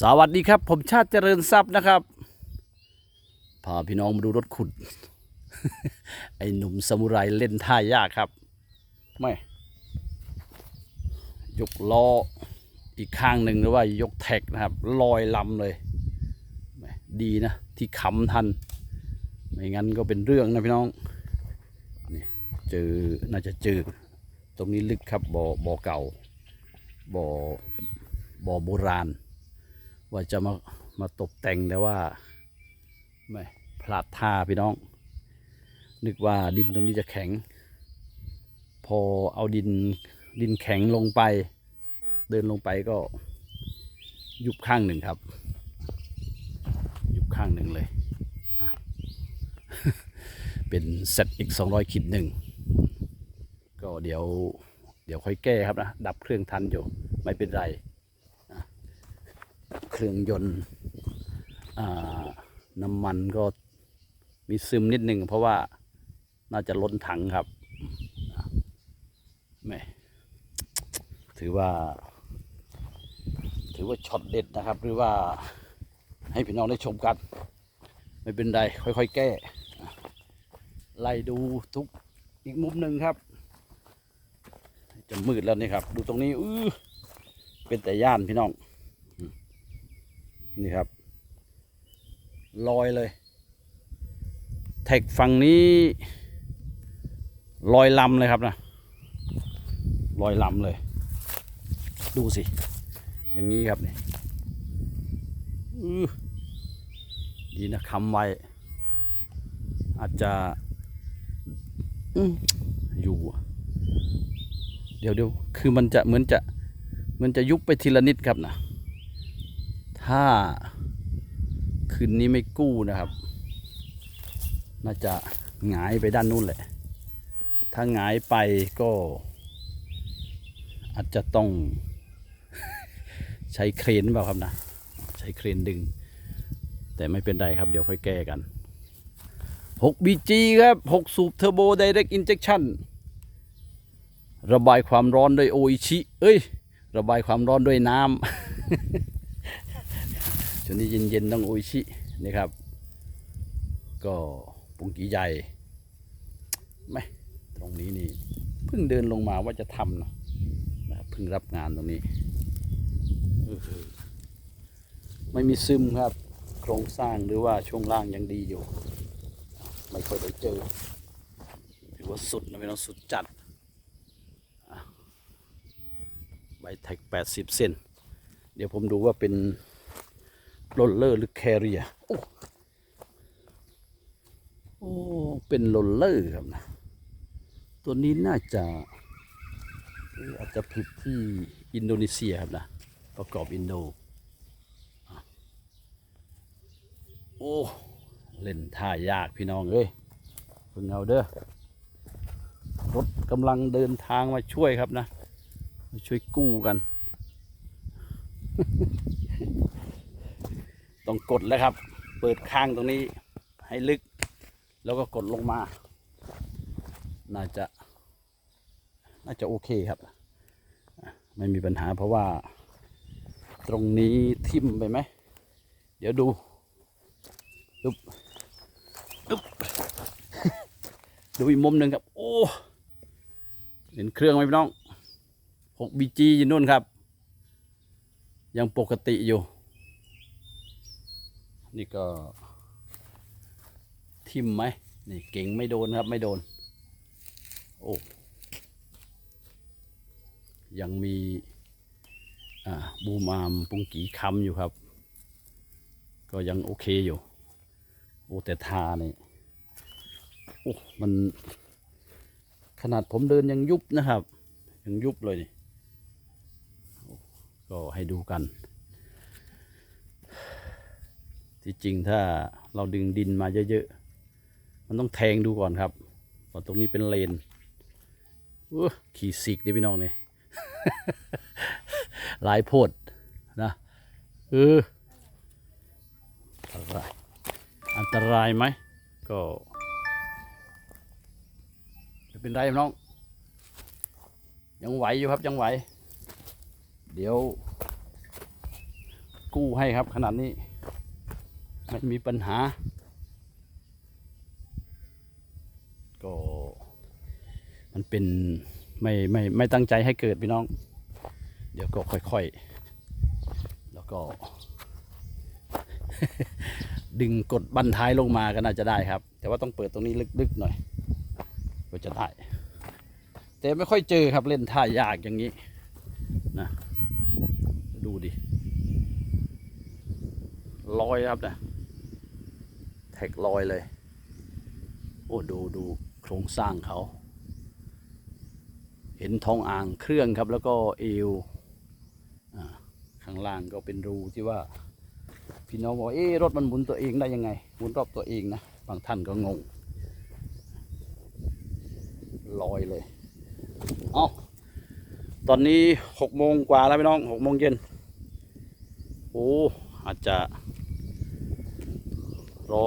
สวัสดีครับ ผมชาติเจริญทรัพย์นะครับ พาพี่น้องมาดูรถขุด ไอ้หนุ่มสมุไรเล่นท่ายากครับ ไม่ ยกล้ออีกข้างหนึ่งหรือว่ายกแท็กนะครับ ลอยลำเลยแหม่ดีนะ ที่ขำทัน ไม่งั้นก็เป็นเรื่องนะพี่น้องนี่เจอน่าจะเจอ ตรงนี้ลึกครับบ่อบ่อเก่าบ่อบ่อโบราณ ว่าจะมามาตกแต่งแต่ว่าไม่พลาดท่าพี่น้อง นึกว่าดินตรงนี้จะแข็ง พอเอาดินดินแข็งลงไป เดินลงไปก็ยุบข้างหนึ่งครับ ยุบข้างหนึ่งเลยเป็นเซตอีกสองร้อยขีดหนึ่งก็เดี๋ยวเดี๋ยวค่อยแก้ครับนะ ดับเครื่องทันอยู่ ไม่เป็นไร เครื่องยนต์น้ำมันก็มีซึมนิดหนึ่งเพราะว่าน่าจะล้นถังครับแม่ถือว่า ถือว่าช็อตเด็ดนะครับ หรือว่าให้พี่น้องได้ชมกัน ไม่เป็นไรค่อยๆ แก้ ไล่ดูทุกอีกมุมหนึ่งครับ จะมืดแล้วนี่ครับ ดูตรงนี้ อื้อเป็นแต่ย่านพี่น้อง นี่ครับ ลอยเลย แท็กฝั่งนี้ ลอยลำเลยครับนะ ลอยลำเลย ดูสิ อย่างนี้ครับนี่อดีนะคำไว้ อาจจะอยู่เดี๋ยวเดี๋ยวคือมันจะเหมือนจะ มันจะยุบไปทีละนิดครับนะ ถ้าคืนนี้ไม่กู้นะครับ น่าจะหงายไปด้านนู้นแหละ ถ้าหงายไปก็ อาจจะต้อง ใช้เครนเปล่าครับนะ ใช้เครนดึง แต่ไม่เป็นไรครับ เดี๋ยวค่อยแก้กัน 6BG ครับ 6 สูบเทอร์โบ Direct Injection ระบายความร้อนด้วยโออิชิ เอ้ย ระบายความร้อนด้วยน้ำ ช่วงนี้เย็นๆต้องโอชินี่ครับ ก็ปุงกีใหญ่ไม่ตรงนี้นี่เพิ่งเดินลงมาว่าจะทำนะนะเพิ่งรับงานตรงนี้ ไม่มีซึมครับ โครงสร้างหรือว่าช่วงล่างยังดีอยู่ ไม่ค่อยได้เจอถือว่าสุดนะไม่ต้องสุดจัดใบแท็ก 80เซนเดี๋ยวผมดูว่าเป็น โรลเลอร์หรือแคเรียโอ้โอ้เป็นโรลเลอร์ครับนะ ตัวนี้น่าจะอาจจะผลิตที่อินโดนีเซียครับนะ ประกอบอินโด โอ้ เล่นท่ายากพี่น้องเอ้ยเพิ่งเอาเด้อ รถกำลังเดินทางมาช่วยครับนะ มาช่วยกู้กัน ต้องกดแล้วครับ เปิดข้างตรงนี้ให้ลึก แล้วก็กดลงมา น่าจะ น่าจะโอเคครับ ไม่มีปัญหาเพราะว่า ตรงนี้ทิ่มไปไหม เดี๋ยวดูอึบอึบดูอีกมุมหนึ่งครับ โอ้เห็นเครื่องไหมพี่น้อง 6BG อยู่นู่นครับ ยังปกติอยู่ นี่ก็ ทิมไหมนี่เก่งไม่โดนครับไม่โดน โอ้ ยังมีอ่าบูมามปุงกีคำอยู่ครับ ก็ยังโอเคอยู่ โอ้แต่ทานี่โอ้มัน ขนาดผมเดินยังยุบนะครับ ยังยุบเลยนี่ก็ให้ดูกัน ที่จริงถ้าเราดึงดินมาเยอะๆ มันต้องแทงดูก่อนครับพราตรงนี้เป็นเลนอู้ขี่สิกดิพี่น้องเนี่ยหลายโพดนะเอออันตรายไหมก็ไม่เป็นไรพี่น้อง ยังไหวอยู่ครับยังไหว เดี๋ยว กู้ให้ครับขนาดนี้ ไม่มีปัญหา ก็ มันเป็นไม่ไม่ไม่ตั้งใจให้เกิดพี่น้อง เดี๋ยวก็ค่อยๆ แล้วก็ ดึงกดบันท้ายลงมาก็น่าจะได้ครับ แต่ว่าต้องเปิดตรงนี้ลึกๆหน่อย ก็จะได้ แต่ไม่ค่อยเจอครับเล่นท่ายากอย่างนี้นะดูดิลอยครับนะ แท็กลอยเลย โอ้ดูดูโครงสร้างเขา เห็นท้องอ่างเครื่องครับ แล้วก็เอวอข้างล่างก็เป็นรูที่ว่า พี่น้องบอกเอ๊รถมันหมุนตัวเองได้ยังไงหมุนรอบตัวเองนะบางท่านก็งงลอยเลยเอาตอนนี้หกโมงกว่าแล้วพี่น้องหกโมงเย็นโอ้อาจจะ รอ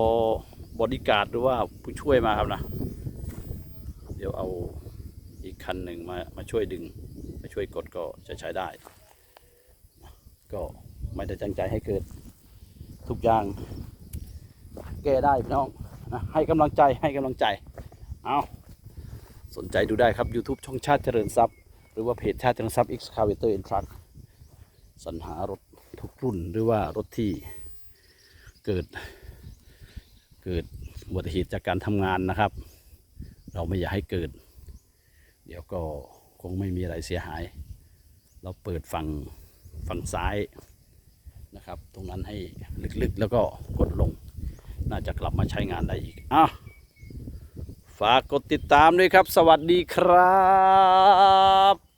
บอดี้การ์ดหรือว่าผู้ช่วยมาครับนะ เดี๋ยวเอาอีกคันหนึ่งมามาช่วยดึง มาช่วยกดก็จะใช้ได้ ก็ไม่ได้ตั้งใจให้เกิดทุกอย่าง แก้ได้พี่น้องนะให้กำลังใจให้กำลังใจ เอาสนใจดูได้ครับ YouTube ช่องชาติเจริญทรัพย์ หรือว่าเพจชาติเจริญทรัพย์ Excavator and Truck สรรหารถทุกรุ่นหรือว่ารถที่เกิด กิดอุบัติเหตุจากการทำงานนะครับ เราไม่อยากให้เกิด เดี๋ยวก็คงไม่มีอะไรเสียหาย เราเปิดฝั่งฝั่งซ้ายนะครับ ตรงนั้นให้ลึกๆแล้วก็กดลง น่าจะกลับมาใช้งานได้อีกอะฝากกดติดตามด้วยครับ สวัสดีครับ